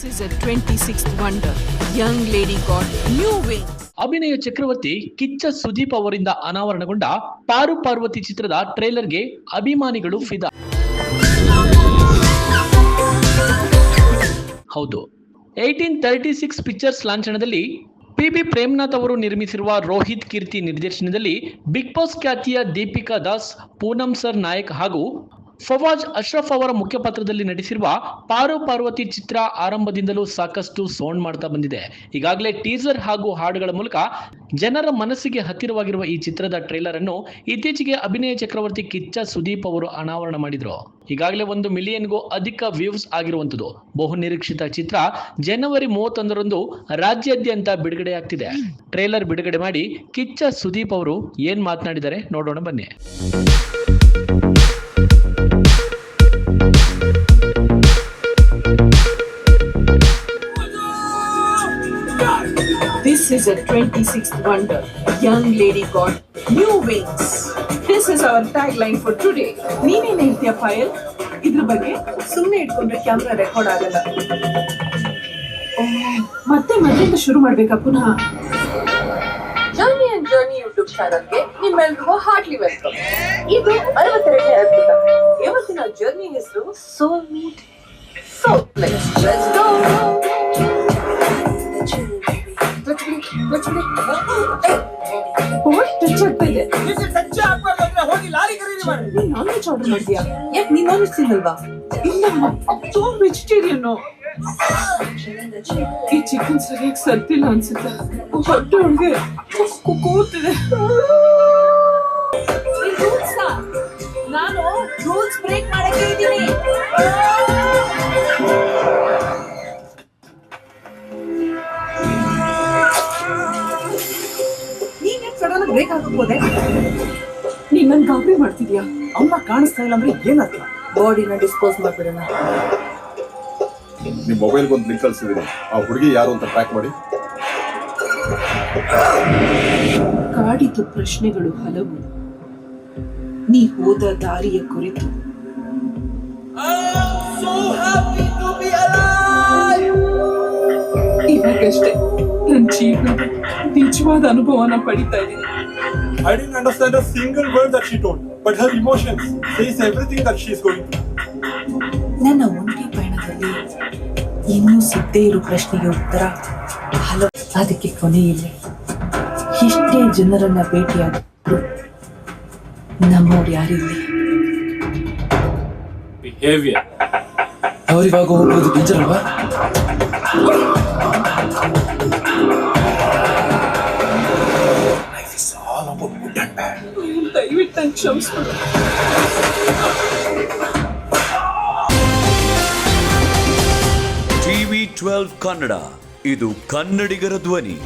This is a 26th wonder. Young lady got new wings. Abhinaya Chakravarthy Kichcha Sudeep ಅವರಿಂದ ಅನಾವರಣಗೊಂಡ ಪಾರು ಪಾರ್ವತಿ ಚಿತ್ರದ ಟ್ರೇಲರ್ಗೆ ಅಭಿಮಾನಿಗಳು ಫಿದಾ ಹೌದು ಏಯ್ಟೀನ್ ತರ್ಟಿ ಸಿಕ್ಸ್ ಪಿಕ್ಚರ್ಸ್ ಲಾಂಛನದಲ್ಲಿ ಪಿ ಬಿ ಪ್ರೇಮ್ನಾಥ್ ಅವರು ನಿರ್ಮಿಸಿರುವ ರೋಹಿತ್ ಕೀರ್ತಿ ನಿರ್ದೇಶನದಲ್ಲಿ ಬಿಗ್ ಬಾಸ್ ಖ್ಯಾತಿಯ ದೀಪಿಕಾ ದಾಸ್, ಪೂನಂ ಸರ್ ನಾಯಕ್ ಹಾಗೂ ಫವಾಜ್ ಅಶ್ರಫ್ ಅವರ ಮುಖ್ಯ ಪಾತ್ರದಲ್ಲಿ ನಟಿಸಿರುವ ಪಾರು ಪಾರ್ವತಿ ಚಿತ್ರ ಆರಂಭದಿಂದಲೂ ಸಾಕಷ್ಟು ಸೌಂಡ್ ಮಾಡ್ತಾ ಬಂದಿದೆ. ಈಗಾಗಲೇ ಟೀಸರ್ ಹಾಗೂ ಹಾಡುಗಳ ಮೂಲಕ ಜನರ ಮನಸ್ಸಿಗೆ ಹತ್ತಿರವಾಗಿರುವ ಈ ಚಿತ್ರದ ಟ್ರೇಲರ್ ಅನ್ನು ಇತ್ತೀಚೆಗೆ ಅಭಿನಯ ಚಕ್ರವರ್ತಿ ಕಿಚ್ಚ ಸುದೀಪ್ ಅವರು ಅನಾವರಣ ಮಾಡಿದ್ರು. ಈಗಾಗಲೇ ಒಂದು ಮಿಲಿಯನ್ಗೂ ಅಧಿಕ ವ್ಯೂಸ್ ಆಗಿರುವಂತದ್ದು ಬಹು ನಿರೀಕ್ಷಿತ ಚಿತ್ರ ಜನವರಿ ಮೂವತ್ತೊಂದರಂದು ರಾಜ್ಯಾದ್ಯಂತ ಬಿಡುಗಡೆಯಾಗ್ತಿದೆ. ಟ್ರೇಲರ್ ಬಿಡುಗಡೆ ಮಾಡಿ ಕಿಚ್ಚ ಸುದೀಪ್ ಅವರು ಏನ್ ಮಾತನಾಡಿದ್ದಾರೆ ನೋಡೋಣ ಬನ್ನಿ. This is a 26th wonder. Young lady got new wings. This is our tagline for today. ನೀನೇನ್ ಹೇಳ್ತೀಯ ಪಾಯಲ್ ಇದ್ರ ಬಗ್ಗೆ ಸುಮ್ಮನೆ ಇಟ್ಕೊಂಡ್ರೆ ಕ್ಯಾಮ್ರಾ ರೆಕಾರ್ಡ್ ಆಗಲ್ಲ. ಮತ್ತೆ ಮೊದಲಿಂದ ಶುರು ಮಾಡ್ಬೇಕಾ ಪುನಃ? ಜರ್ನಿ ಅಂಡ್ ಜರ್ನಿ ಯೂಟ್ಯೂಬ್ ಚಾನಲ್ಗೆ ನಿಮ್ಮೆಲ್ರಿಗೂ ಹಾರ್ಟ್ಲಿ ವೆಲ್ಕಮ್ ಇದು ಅರವತ್ತೆರಡನೇ ಅದ್ಭುತ. ಇವತ್ತಿನ ಜರ್ನಿ ಹೆಸರು so meet so place let's go touch ಆಗ್ತಾ ಇದೆ ಹೋಗಿ ಲಾರಿ ಖರೀದಿ ಮಾಡಿ ನೀನ್ ನಾನ್ ವೆಜ್ ಆರ್ಡರ್ ಮಾಡಿದ್ಯಾ ಯಾಕೆ ನೀನ್ ನಾನ್ ತಿನ್ನಲ್ವಾ ಇಲ್ಲ ಸೊ ವೆಜಿಟೇರಿಯನ್ ಈ ಚಿಕನ್ ಸರಿಯಾಗಿ ಸತ್ತಿಲ್ಲ ಅನ್ಸುತ್ತೆ ಹೊಟ್ಟೆ ಕೂತಿದೆ ನಾನು ರೂಲ್ಸ್ ಬ್ರೇಕ್ ಮಾಡಕ್ಕೆ ಇದ್ದೀನಿ. ನೀನ್ ಯಾಕೆ ಸಡನ್ ಬ್ರೇಕ್ ಹಾಕೋದೆ ನೀನ್ ನನ್ ಗಾಬರಿ ಮಾಡ್ತಿದ್ಯಾ? ಅಮ್ಮ ಕಾಣಿಸ್ತಾ ಇಲ್ಲ ಅಂದ್ರೆ ಏನರ್ಥ ಬಾಡಿನ ಡಿಸ್ಪೋಸ್ ಮಾಡ್ಬಿಡೋಣ. ನಿಮ್ಮ ಮೊಬೈಲ್ಗೆ ಒಂದು ಲಿಂಕ್ ಕಳಿಸಿದ್ದೀನಿ ಆ ಹುಡುಗಿ ಯಾರು ಅಂತ ಟ್ರ್ಯಾಕ್ ಮಾಡಿ. ಕಾಡಿದ ಪ್ರಶ್ನೆಗಳು ಹಲವು. ನೀ ಹೋದ ದಾರಿಯ ಕುರಿತು. ಇವಾಗಷ್ಟೇ. ನನ್ನ ಜೀವನದ ನಿಜವಾದ ಅನುಭವನ ಪಡಿತಾ ಇದ್ದೀನಿ. I didn't understand a single word that she told, but her emotions says everything that she is going through. ನನ್ನ ಒಂಟಿ ಪಯಣದಲ್ಲಿ ಇನ್ನೂ ಸಿದ್ದೇ ಇರೋ ಪ್ರಶ್ನೆಗೆ ಉತ್ತರ ಹಲವು. ಅದಕ್ಕೆ ಕೊನೆ ಇಲ್ಲ. ಎಷ್ಟೇ ಜನರನ್ನ ಭೇಟಿಯಾದ್ರು. ನಮ್ಮವ್ರು ಯಾರಿಲ್ಲ. Behavior. ಅವರಿವಾಗ ಹೋಗೋದು ಡೇಂಜರ್ ಅಲ್ವಾ ದಯವಿಟ್ಟು ನಂಗೆ ಕ್ಷಮಿಸ್ಬಿಡು ಟಿವಿ ಟ್ವೆಲ್ವ್ ಕನ್ನಡ ಇದು ಕನ್ನಡಿಗರ ಧ್ವನಿ.